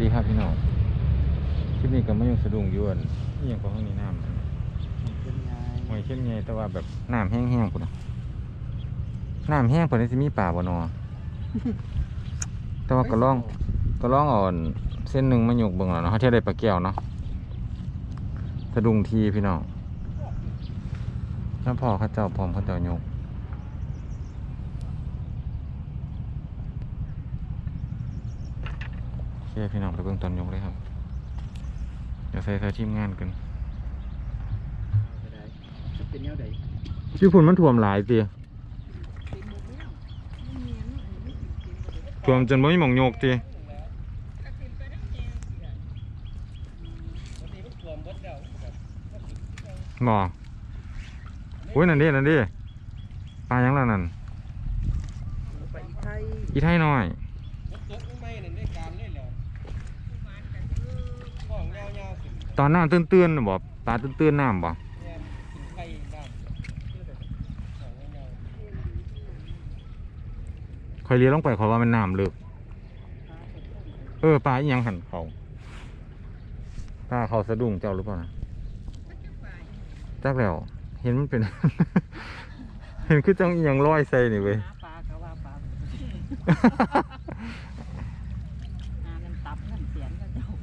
ดีครับพี่น้องคลิปนี้ก็ไม่ยังสะดุ้งอยวนนี่ยังก็ข้างนี้น้ำเป็นไงหอยเช่นไงแต่ว่าแบบน้ำแห้งๆพุ่นน่ะน้ำแห้งพุ่นนี่สิมีป่าบ่นอแต่ว่าก็ลองก็ลองเอาอันเส้นหนึ่งมาหยกเบิ่งแล้วเนาะเขาเที่ยวได้ปลาแก้วเนาะสะดุ้งทีพี่น้องแล้วพ่อเขาเจ้าพร้อมเขาเจ้าหยกโอเค พี่น้องไปเบิ่งตอนหยกเลยครับ เดี๋ยวใส่ใส่ทีมงานกันเป็นแนวใดชื่อฝุ่นมันท่วมหลายตีท่วมจนบ่มีหม่องโยกตีบ่โอ้ยนั่นดินั่นดิปลาหยังล่ะนั่นไปอีกไทยอีไทยน้อย ตกไม่เนี่ยได้การเลยแล้วของยาวๆขึ้น ตอนน้ำตื้นๆน่ะบ่ปลาตื้นๆน้ำบ่เนี่ยขึ้นไข่น้ำของยาวคอยเลี้ยวลงไปขอยว่ามันน้ำลึกเออปลาอีหยังหันเขาปลาเขาสะดุ้งเจ้าหรือเปล่านะจักแล้ว เห็นมันเป็น เห็นคือจังอีหยังลอยใส่นี่เว้ยหาปลาก็ว่าปลาหาเงินตับเงินเสียนก็เจ้า ๆ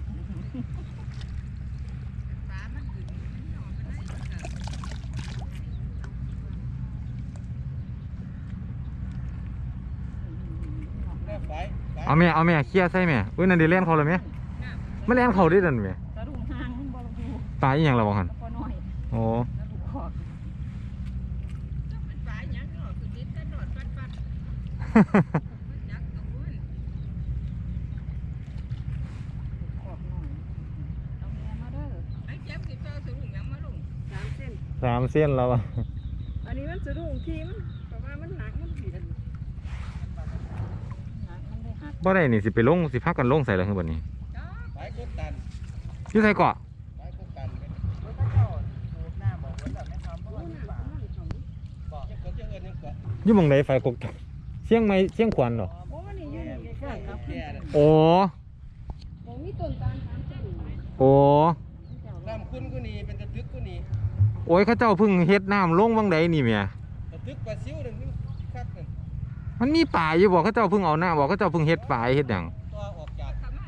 แม่ไปไป เอาแม่เอาแม่เคลียร์ใส่แม่อุ้ยนั่นดิเล่นเขาเลยไหมมันเล่นเขาได้ดันแม่กระดุมหางมันบ่ลงดูปลาอีหยังระวังหันพอน้อยโอ้กระดูกคอกคอกน้อยเอาแม่มาเด้อสามเส้นสามเส้นแล้วอะอันนี้มันสะดุ้งทีมันแต่ว่ามันหนักมันผิด หนักมันได้หัก บ่ได้นี่สิไปลงสิพักกันลงใส่แล้วคือบัดนี้ไปกบตันอยู่ใส่เกาะไปกบตันไปแล้วถ้าเจ้าสูบน้ำบอกว่าแบบไม่ทำเพราะว่ามีป่าบอกจะเกิดจะเอินยังเกิดอยู่หมองใดไฟกกตเชียงใหม่เชียงขวัญเหรอเพราะว่านี่อยู่นี่ใกล้ๆครับแก่น่ะโอ้มองมีต้นตาลสามเส้นโอ้เจ้าน้ำคุณกูนี่เป็นตะตึกกูนี่โอ้ยเขาเจ้าเพิ่งเฮ็ดน้ำลงวังใดนี่แหม่ตะตึกปลาซิวหนึ่งนี่คักหนึ่ง มันมีป่าอยู่บอกเขาเจ้าเพิ่งเอาหน้าบอกเขาเจ้าเพิ่งเฮ็ดป่าเฮ็ดหยังตัวออกจากกันเนาะ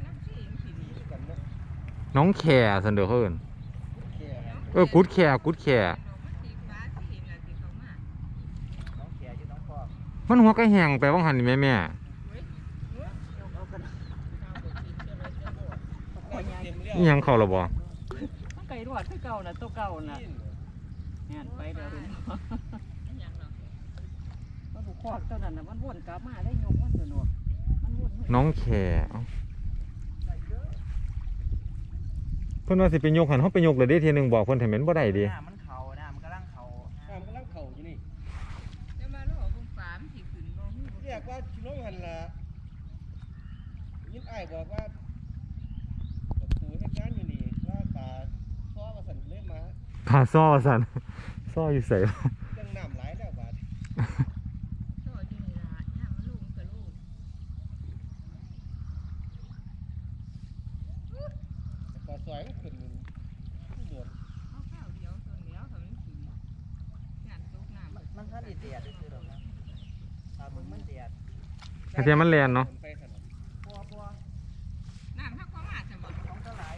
น้องแข่สันเด้อเพิ่นแก่นะเออกุดแข่กุดแข่น้องแขอยู่น้องพ่อมันหัวกระแหงไปว่างหันนี่แม่แม่เอากระดาษน้ำเต็มเลี้ยวนี่ยังเข้าและบ่มันไก่รวดคือเก่าน่ะตัวเก่าน่ะแม่นไปเดี๋ยว ดูกระดูกคอกเท่านั้นน่ะมันวนกลับมาได้ยกมันสนุกมันวนไม่น้องแข่เอ้าเพิ่นว่าสิไปยกหันเฮาไปยกเลยเด้ทีหนึงบอกเพิ่นให้แม่นบ่ได้เดิน้ำมันเข่าน้ำมันกำลังเข่าน้ำกำลังเข่าอยู่นี่เรียกว่าชิโนหันละยินไอ้ายบอกว่าประตูให้งานอยู่นี่ว่าตาซ้อมาสั่นเลยมาพาซ้อสันซ้ออยู่ไสวะ เรื่องน้ำไหลายแล้วบาด ปลาสวยมันขึ้นผู้โดดมันท่านอีเดียดคือหรอกนะตามึงมันเดียดกระเทียมมันแลนเนาะไปถนนปัวปัวของเท่าไหร่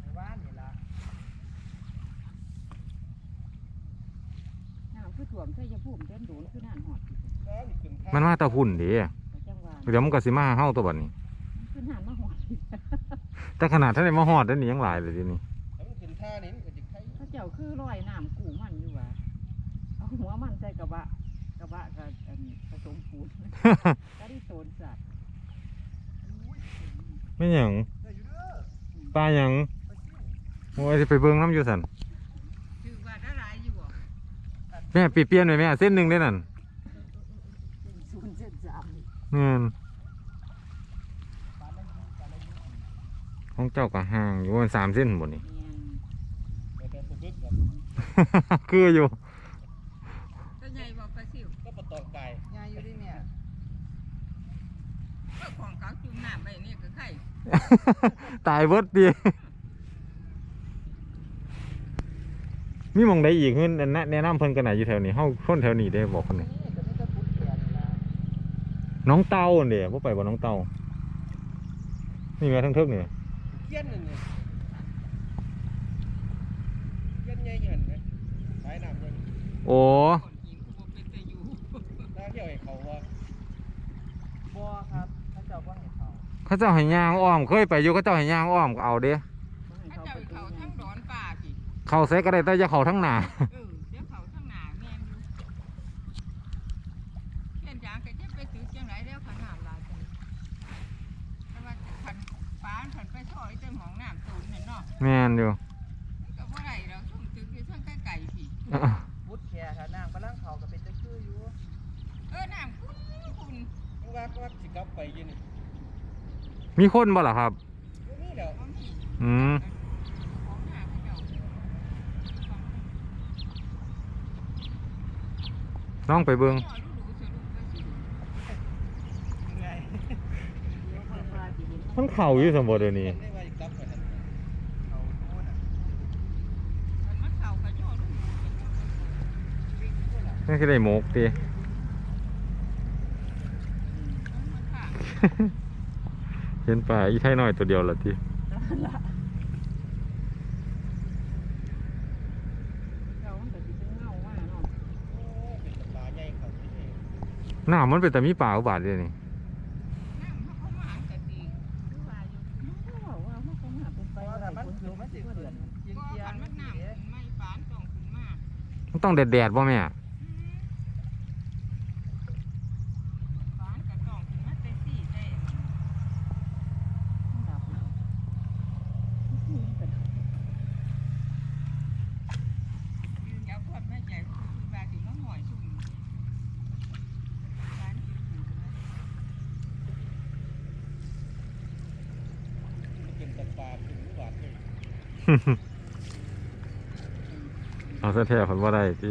ในบ้านนี่ละน้ำคือถ่วมใส่ยาพุ่มเต้นโดนคือนั่นหอดก็มีขึ้นทางมันมาแตะหุ่นเด้ไปจังหวะเดี๋ยวมันก็สิมาหาเฮาตัวบัดนี้ คือนั่นมาหอด แต่ขนาดท่านได้มาฮอดได้นี่ยังหลายเลยทีนี้ถ้ามันขึ้นท่านี่มันก็จะไข่เขาเจ้าคือร้อยน้ำกูมันอยู่ว่ะเอาหัวมันใส่กระบะกระบะกับอันผสมปูนก็ได้โซนสัตว์ไม่หยังเดี๋ยวอยู่เด้อปลาหยังโอ้ยสิไปเบิ่งน้ำอยู่สันแม่ปีเปลี่ยนไว้แม่เส้นหนึ่งได้นั่นเป็นศูนย์เจ็ดสามเงิน ของเจ้าก็ห่างอยู่มันสามเส้นหมดนี่เนียนแต่แต่ตัวบึกแบบคืออยู่ก็ใหญ่บอกปลาซิวก็ปลาตองไก่ยายอยู่ที่เนี่ยก็ของเขาจุ่มน้ำไปนี่ก็ไข่เตายเบิดดีมีหมองใดอีกเงินแนะแนะนำเพิ่นกันไหนอยู่แถวนี้เฮาคนแถวนี้ได้บอกคนนี้นี่ก็มีแต่พุทธแก่นี่ล่ะน้องเต้าเด้บ่ไปบ่น้องเต้านี่แม่ทั้งเทึกนี่ เกี้ยนนั่นนี่เกี้ยนใหญ่ๆหั่นไหมสายน้ำใหญ่โอ้ก่อนหินกูบ่เป็นแต่อยู่ตาเที่ยวให้เขาว่าบ่ครับพระเจ้าบ่ให้เขาเขาเจ้าให้ย่างอ้อมเคยไปอยู่เขาเจ้าให้ย่างอ้อมก็เอาเด้ถ้าเจ้าเขาทั้งดอนป่าพี่เข้าใส่ก็ได้แต่อย่าเข้าทั้งหน้าเออเดี๋ยวเขาทั้งหนาแม่นอยู่เช่นอย่างก็จะไปตึกจังไรเดี๋ยวเขาน้ำลายจังแต่ว่าขันฟ้านขันไปซอยเต็มห้องน้ำตูนเนี่ยเนาะ แม่นอยู่มันก็บ่ได้เราทุ่มตึกอยู่เทั้งไกลๆพี่อะพุทธแก่ถ้านางพลังเขาก็เป็นตะคืออยู่เออน้ำคุณคุณว่าก็สิกลับไปอยู่นี่มีคนบ่ล่ะครับ บ่มีแล้วบ่มีอืม ของหน้าเขาเจ้าน้องไปเบิ่งพ่อรู้ๆสรุปก็สิไงเดี๋ยวค่อยว่าสิเห็นมันเข้าอยู่สมบ่เดี๋ยวนี้ได้ว่าสิกลับไปนั่นเขาโน่นน่ะ มันมาเข้าก็ย่อรู้ๆ วิ่งโน่นน่ะนั่นคือได้หมกติมันมาข้างเห็นปลาอีไทยน้อยตัวเดียวละติเรามันก็สิเป็นเงาว่าเนาะโอ้เป็นตะปลาใหญ่เขาที่นี่น้ำมันเป็นแต่ เอาซะแท้ผลว่าได้ติ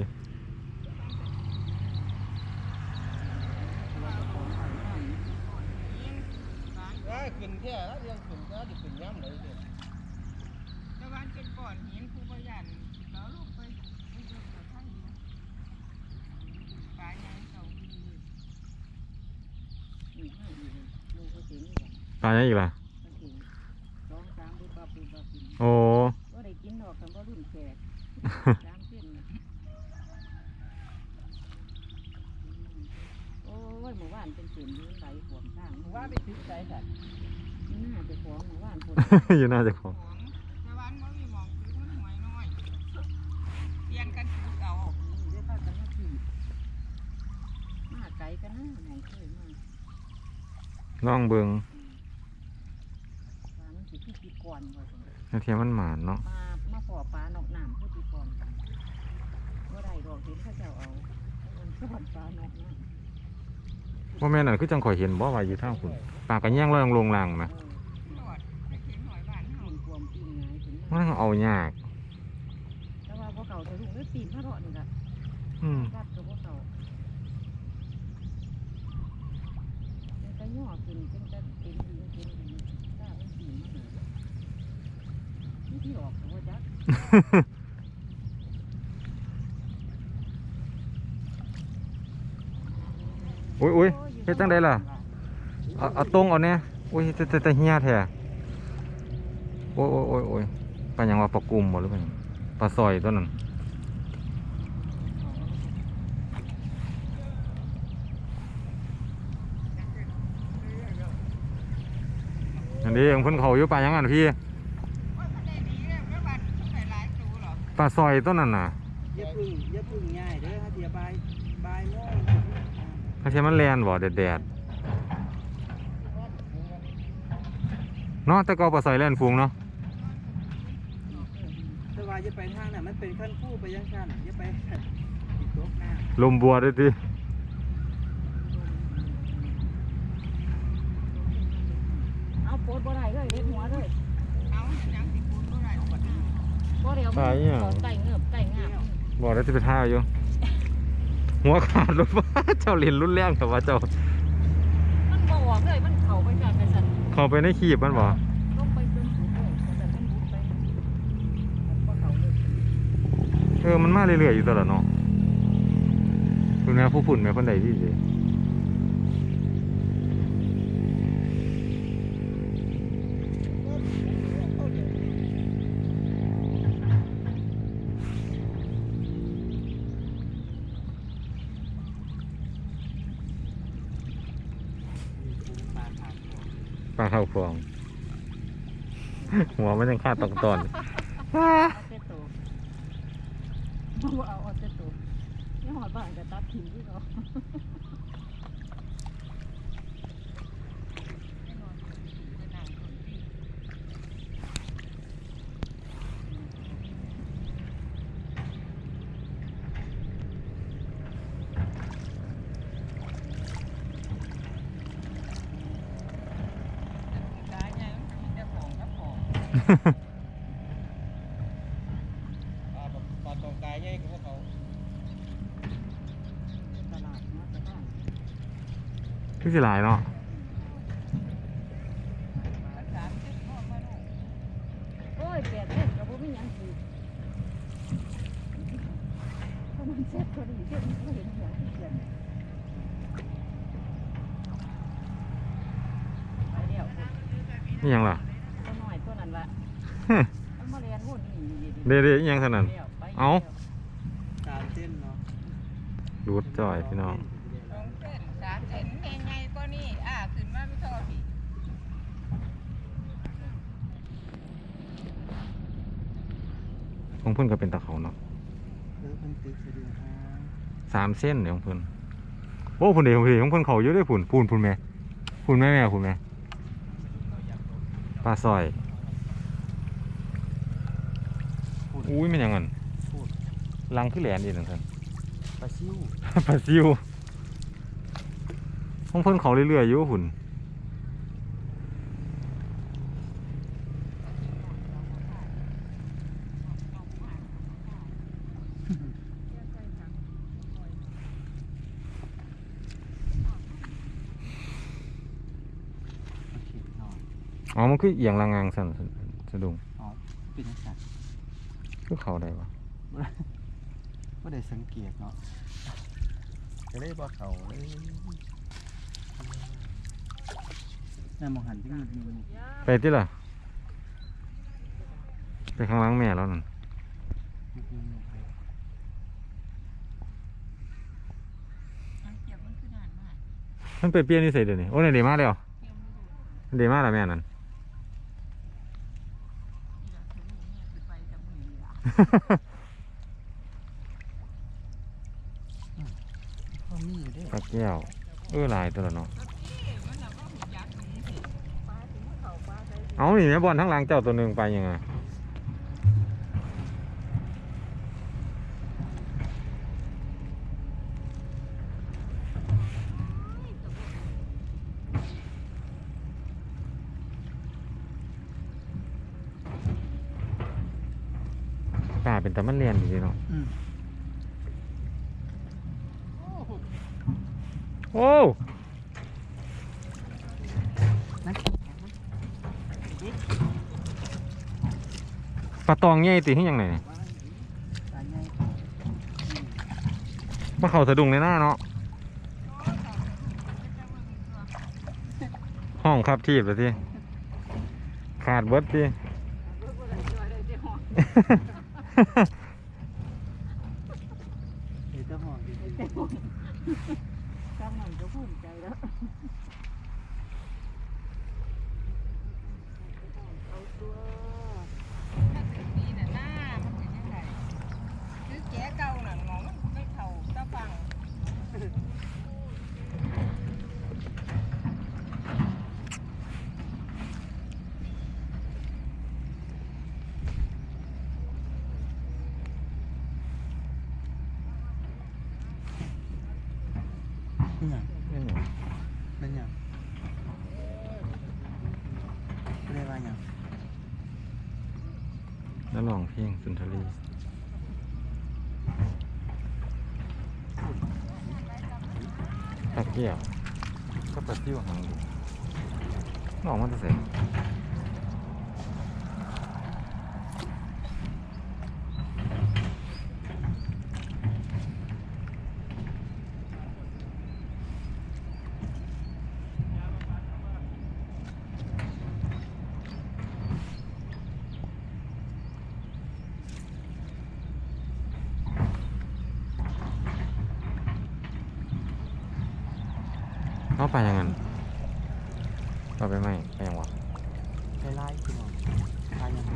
ว่าขึ้นแท้แล้วเรื่องขึ้นก็สิขึ้นย่ำเลยเด้อตะวันเป็นก่อนหินครูบยันแล้วลงไปไปเจอกับท่านอยู่ปลาเก่าดีอืมให้อีกเสียอีกอะปลายังอีกล่ะ มันเสียงสองสามปุ๊บปั๊บปุ๊บปั๊บกิน โอ้ ก็ ได้กินดอกกันบ่รุ่นแขกสามเส้นน่ะอืมโอ้ยเมื่อวานเป็นเสียงยืนไหลขวมข้างเมื่อวานไปถึงใจสัตว์นี่น่าจะของเมื่อวานคนอยู่น่าจะของของตะวันว่ามีหมองคือมันหวยน้อยเปลี่ยนกันคือเอานี่ได้พากันมาขี่มาไกลกันนะหมองเคยมาน้องเบิงปลามันสิที่ปีก่อนว่าซั่น นาเทียมันหมานเนาะปลามาพ อปลานอกน้ำคือปีก่อนว่าได้ดอกเห็นเขาเจ้าเอาเอามันสอนปลานอกน้ำว่าแม่นั่นคือจังข่อยเห็นบ่ว่าอยู่ทางคุณปลากระแย่งลอยลงล่างนะเออหลอดไปเข็นหอยบ้านเฮาหุ่นควมปีนไงถึงมันเอายากแต่ว่าพวกเขาจะลุงได้ปีนมาเลาะนี่ละอืมวัดกับพวกเขาเป็นกระย่อขึ้นเป็นกระเป็นดินเป็นดินถ้ามันปีนมาหานี่ที่ออกแต่ว่าจัก อุ้ยอุ้ยเฮ็ดจังไดล่ะเอาเอาตรงเอาเนี่ยอุ้ยแต่แต่แต่เฮียแท้โอ้ยโอ้ยโอ้ยโอ้ยปลาหยังว่าปลากุมบ่หรือเปล่าปลาซอยตัวนั้นอันนี้ยังเพิ่นเขาอยู่ปลาหยังอันพี่ ปลาซอยตัวนั้นน่ะอย่าพึ่งอย่าพึ่งง่ายเด้อฮะเดี๋ยวบายบายโมงถ้าใช่มันแลนบ่แดดๆเนาะแต่ก็เอาปลาซอยแล่นฟูงเนาะแต่ว่าอย่าไปทางน่ะมันเป็นขั้นคู่ไปยังชั้นอย่าไปติดตกน้ลมบัวด้วยติเอาโปดบ่ได้เลยเด็ดหัวเลยเอาจังสิคูณเท่าไหร่บัดนี้ บ่เดี๋ยวมันของไก่เงือบไก่งามบอกแล้วจะไปท่าอยู่ หัวขาดรถว่าเจ้าเรียนรุ่นแรกแต่ว่าเจ้ามันบ่ออกเลยมันเข้าไปกันไปสั่นเขาเข้าไปในขีบมันบ่ลงไปจนสุดเลยแต่เป็นบุญไปมันก็เขาเลยเออมันมาเรื่อยๆอยู่ตลอดเนาะคุณแม่ผู้ฝุ่นแม่คนใดที่สิ เท่าฟอง หัวมันยังคาดตกตอนเอาเตโตเอาเอาเตโตนี่หอดบ้านจะตัดทิ้งที่เขา ตายไงมันมีแต่ของกับของ ปลาแบบปลาตองกายใหญ่กว่าเขาตลาดเนาะจะบ้านคือสิหลายเนาะสามสิบพ่อมาลูกโอ้ยแปดเส้นกับบุ้มีหยังสิถ้ามันเซ็ตพอดีเซ็ตมันก็เห็นหัวที่เขียนไปเดียวนี่ยังล่ะ เดีเด้ยังเท่านั้นเอาสามเส้นเนาะรูดจ่อยพี่น้องสามเส้นแม่ไงก็นี่อ่าขึ้นมาไม่เท่าพี่ของเพิ่นก็เป็นตะเขาเนาะสามเส้นเดี๋ยวของเพิ่นโอ้พุ่นเดียวของเพิ่นของเพิ่นเขาเยอะด้วยพุ่นพุ่นพุ่นแม่พุ่นแม่แม่พุ่นแม่ปลาซอย อุ้ยมันหยังงั้นพูดลังคือแหลนดีนั่นท่านปลาซิวปลาซิวของเพิ่นเขาเรื่อยๆอยู่พุ่นโอเคเนาะอ๋อ มันคือเอียงลางงางสั่นสะดุ้งอ๋อเป็นจังซั่น คือเขาได้ปะบ่ได้สังเกตเนาะก็เลยบ่เข้าเลยน่ามองหันที่มีมีไปที่ล่ะไปข้างหล่างแม่แล้วนั่นมันเก็บมันคือนานมากมันไปเปลี่ยนนิสัยเดี๋ยวนี้โอ้ยเดี๋ยวมาแล้วเก็บไม่รู้เดี๋ยวมาแล้วแม่นั่น ที่เราถึงเนี่ยคือไปกับมือนี่ล่ะ พ่อมีอยู่เด้ ปลาแก้วเออหลายตัวละเนาะเอาก็หุ่นยักษ์ตรงนี้สิปลาถึงเขาปลาใส่เอานี่แม่บอลทั้งหลังเจ้าตัวหนึ่งไปยังไง ป่าเป็นตะมันเรียนดีเนาะอืมโอ้ปลาตองใหญ่ตีให้ยังไงเนี่ยปลาใหญ่ปลาเขาสะดุ้งในหน้าเนาะห้องครับทีบเลยที่ขาดเบิดที่เบิดบ่ได้ย่อยได้ที่ ห้องเฮ็ดแต่ห้องดี ได้ห้องกำมันก็ภูมิใจแล้วเอาตัว ถ้าถึงปีน่ะหน้ามันเป็นยังไงคือแกเก่าน่ะหมอมันไม่เท่าตะฟัง ๆ นี่หยังนั่นหยังเรียกว่าหยังแล้วลองเพลงสุนทรีตะเกียบก็ปลาซิ่วหางดูออกมาจะเสร็จ ไปยังไงเอาไปไหมไปยังวะ ไปไล่พี่น้องไล่ยังไง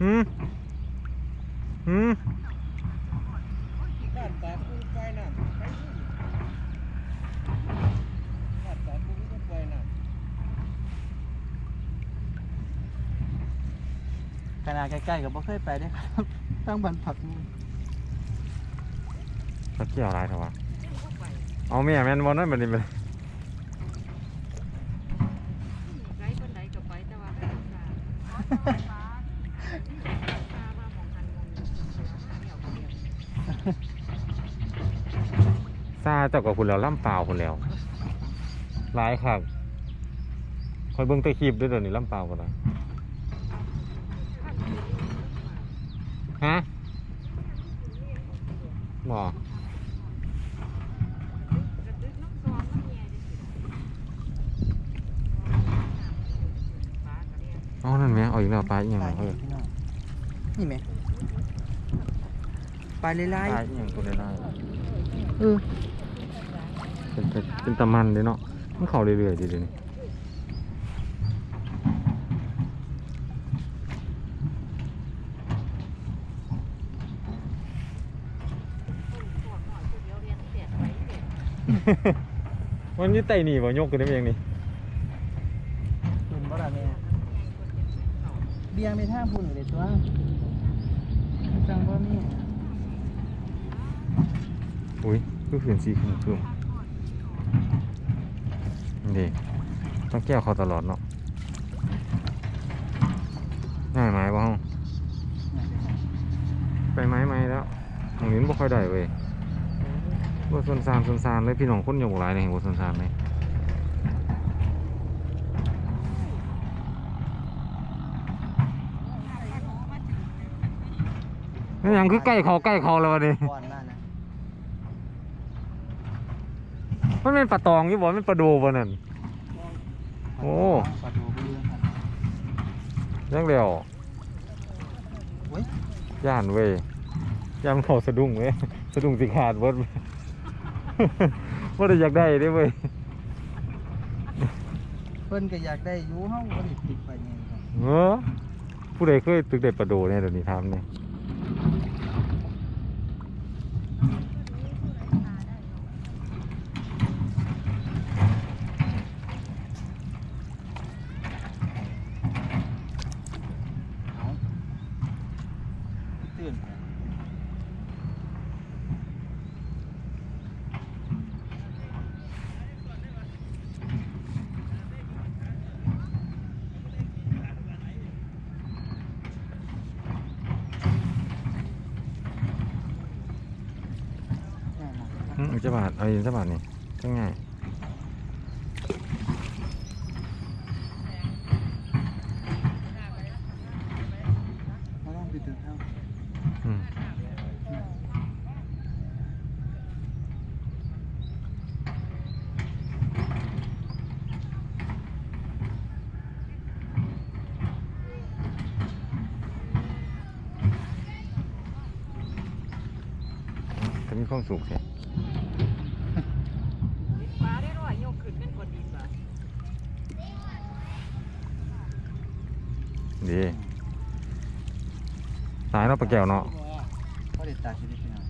หืมหืม บ้านตาคูปล่อยน้ำไปนี่บ้านตาคูก็ปล่อยน้ำ ขนาดใกล้ๆกับบ่เคยไปได้อครับตั้งบันผักมูลตะเกียบอะไรเถอะวะเอาเมียแมนบอลนั่นมันนี่มันไกลปานใดก็ไปแต่ว่าไปทำงานพามาหมองหันหมองนี้เดียวเดียวซาเจ้ากับคุณแล้วล่ำเปล่าคุณแล้วหลายคักคอยเบิ่งแตะคลิปด้วยเดี๋ยวนี้ล่ำเปล่ากันเลยฮะ บ่กระดึกน้องซอมน้องแย่ได้สิปลากระเรียนเอ๋อนั่นไหมเอาอีกแล้วปลาอีกอย่างเฮ้ยนี่ไหมไปไล่ปลาอีกอย่างตัวได้ได้ๆเออเป็นเป็นเป็นตะมันเลยเนาะมันเข้าเรื่อยๆดีเลยวนี้ พวกหน่อยผู้เดียวเรียนเสียดไปเสียด มันนี่ไตหนีบ่ยกกันได้เองนี่คุณบ่ล่ะแม่เบียงไปทางพุ่นเลยตัวจังบ่มีอุ้ยคือขืนสีขืนคืมนี่ต้องแก้วเขาตลอดเนาะง่ายไหมบ้างไปไหมไหมแล้วตรงนี้บ่ค่อยได้เว้ย บ่สนซานสนซานเลยพี่น้องคนยกหลายเลยบ่สนซานเลยนี่ยังคือใกล้เขาใกล้เขาแล้ววะนี่ก่อนหน้านะมันเป็นปลาตองอยู่บ่มันปลาโดบ่นั่นโอ้ปลาดูเรือครับยังเดียวเว้ยย่านเว้ยย่านเขาสะดุ้งเว้ยสะดุ้งสิขาดเบิด ว่าได้อยากได้เด้เว้ยเพิ่นก็อยากได้อยู่เฮาบ่ได้ติดไปไงครับเออผู้ใดเคยตึกเด็ดปลาโดเนี่ยเดี๋ยวนี้ทำเนี่ย เอาตื่น อืมอีก จะบาทเอาอีกจะบาทนี่ก็ง่ายเราต้องไปถึงเฮาอืมจะมีความสุขสิปลาได้ร้อยยกขึ้นเป็นคนดินบ่ ดีสาย เนาะปลาแก้วเนาะบ่ได้ตาชีวิตพี่น้อง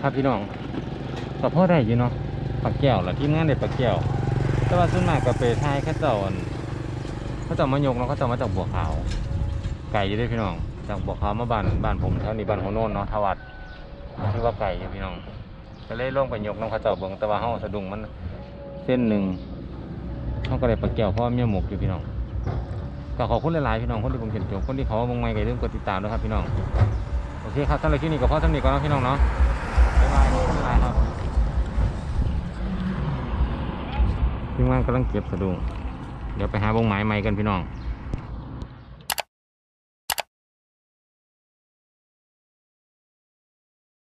ครับพี่น้องก็พอได้อยู่เนาะปลาแก้วล่ะทีมงานได้ปลาแก้ว แต่ว่าส่วนมากก็ไปทายเข้าเจ้าอั่นเขาจ้ามายกเนาะเขาจ้ามาจากบัวขาว ไก่อยู่เด้วยพี่น้อง จากบัวขาวมาบ้านบ้านผมแถวนี้บ้านหัวโน่นเนาะทวัดที่ว่าไก่อยู่พี่น้องก็เลยลงไปยกน้ำเขาเจ้าเบิ่งแต่ว่าเฮาสะดุ้งมันเส้นหนึ่งเฮาก็ได้ปลาแก้วเพราะมีหมกอยู่พี่น้อง ก็ขอบคุณหลายๆพี่น้องคนที่ผมเห็นจบคนที่เขามาเบิ่งไม่ก็อย่าลืมกดติดตามด้วยครับพี่น้องโอเคครับสำหรับคลิปนี้ก็พอสำหรับก่อนเนาะพี่น้องเนาะบ๊ายบายขอบคุณหลายครับทีมงานกำลังเก็บสะดุ้งเดี๋ยวไปหาวงไม้ใหม่กันพี่น้อง